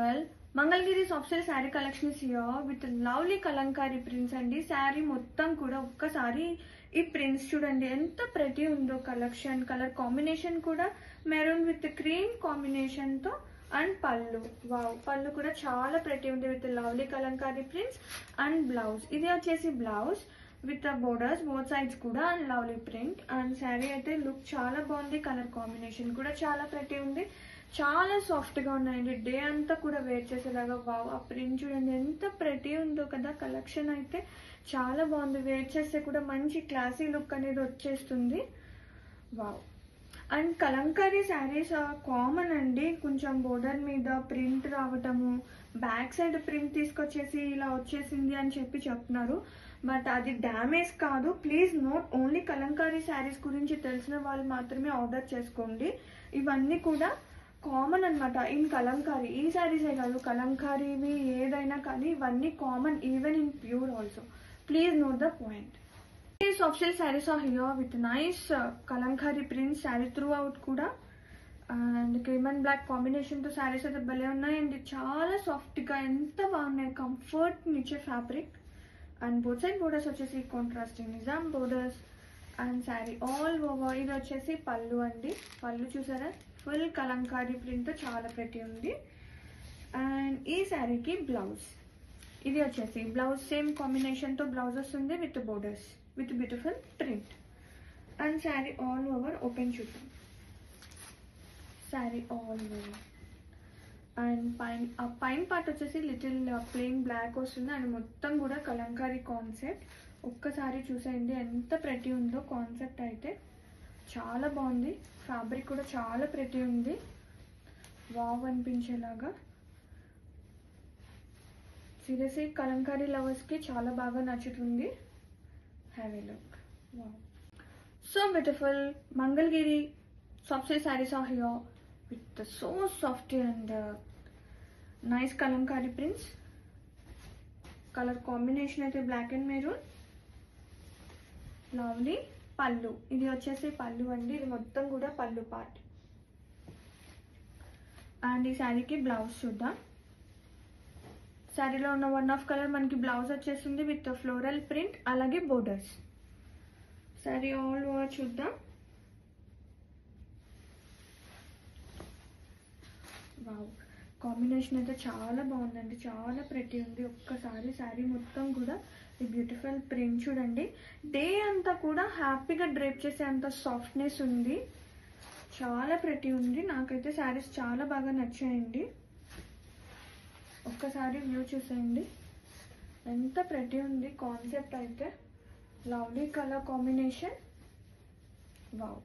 Beautiful Mangalagiri software sari collections here with lovely Kalamkari prints అండి శారీ మొత్తం కూడా ఒక్కసారి ఈ ప్రింట్స్ చూడండి ఎంత ప్రతి ఉందో కలెక్షన్ కలర్ కాంబినేషన్ కూడా మెరూన్ విత్ క్రీమ్ కాంబినేషన్తో అండ్ పళ్ళు వావ్ పళ్ళు కూడా చాలా ప్రతి ఉంది with lovely Kalamkari prints and blouse ఇది వచ్చేసి blouse with borders both sides కూడా and lovely print and sari అయితే లుక్ చాలా బాగుంది కలర్ కాంబినేషన్ కూడా చాలా ప్రతి ఉంది. చాలా సాఫ్ట్గా ఉన్నాయండి డే అంతా కూడా వేర్ చేసేలాగా వావ్. ఆ ప్రింట్ చూడండి ఎంత ప్రతి ఉందో కదా. కలెక్షన్ అయితే చాలా బాగుంది. వేర్ చేస్తే కూడా మంచి క్లాసీ లుక్ అనేది వచ్చేస్తుంది. Wow and Kalamkari saris common అండి. కొంచెం బోర్డర్ మీద ప్రింట్ రావటము బ్యాక్ సైడ్ ప్రింట్ తీసుకొచ్చేసి ఇలా వచ్చేసింది అని చెప్పి చెప్తున్నారు. బట్ అది డ్యామేజ్ కాదు. Please note only Kalamkari saris గురించి తెలిసిన వాళ్ళు మాత్రమే ఆర్డర్ చేసుకోండి. ఇవన్నీ కూడా కామన్ అన్నమాట. ఇన్ కలంకారీ ఈ శారీసే కాదు కలంకారీవి ఏదైనా కానీ ఇవన్నీ common even in pure also please note the point soft silk saris are here with nice Kalamkari prints sari throughout కూడా అండ్ క్రీమ్ అండ్ బ్లాక్ కాంబినేషన్తో శారీస్ అయితే భలే ఉన్నాయి అండ్ చాలా సాఫ్ట్గా ఎంత బాగున్నాయి కంఫర్ట్ నిచ్చే fabric and both side borders వచ్చేసి contrasting Nizam borders and sari all over ఇది వచ్చేసి పళ్ళు అండి. పళ్ళు చూసారా? ఫుల్ కలంకారీ ప్రింట్ చాలా ప్రతి ఉంది. అండ్ ఈ శారీకి బ్లౌజ్. ఇది వచ్చేసి బ్లౌజ్ సేమ్ కాంబినేషన్తో బ్లౌజ్ వస్తుంది with borders with beautiful print. And sari all over open చూద్దాం. Sari all over. అండ్ పైన ఆ పైన పార్ట్ వచ్చేసి లిటిల్ ప్లెయిన్ బ్లాక్ వస్తుంది. అండ్ మొత్తం కూడా కలంకారీ కాన్సెప్ట్. ఒక్కసారి చూసేయండి ఎంత ప్రతి ఉందో కాన్సెప్ట్ అయితే. చాలా బాగుంది. ఫ్యాబ్రిక్ కూడా చాలా ప్రతి ఉంది. వావ్ అనిపించేలాగా. సీరియస్లీ కలంకారీ లవర్స్కి చాలా బాగా నచ్చుతుంది. Have a look wow so beautiful Mangalagiri Sabse saris are here. With so soft and nice Kalamkari prints colour combination అయితే బ్లాక్ అండ్ మెరూన్ లవ్లీ పళ్ళు ఇది వచ్చేసి పళ్ళు అండి. ఇది మొత్తం కూడా పళ్ళు పార్ట్ అండ్ ఈ శారీకి బ్లౌజ్ చూద్దాం. శారీలో ఉన్న వన్ ఆఫ్ కలర్ మనకి బ్లౌజ్ వచ్చేసింది విత్ ఫ్లోరల్ ప్రింట్ అలాగే బోర్డర్స్ శారీ ఆల్ ఓవర్ చూద్దాం. వావ్. కాంబినేషన్ అయితే చాలా బాగుందండి. చాలా ప్రతి ఉంది. ఒక్కసారి శారీ మొత్తం కూడా ఈ బ్యూటిఫుల్ ప్రింట్ చూడండి. డే అంతా కూడా హ్యాపీగా డ్రేప్ చేసే అంత సాఫ్ట్నెస్ ఉంది. చాలా ప్రతి ఉంది. నాకైతే శారీస్ చాలా బాగా నచ్చాయండి. ఒక్కసారి వ్యూ చూసేయండి. ఎంత ప్రతి ఉంది కాన్సెప్ట్ అయితే. Lovely colour combination wow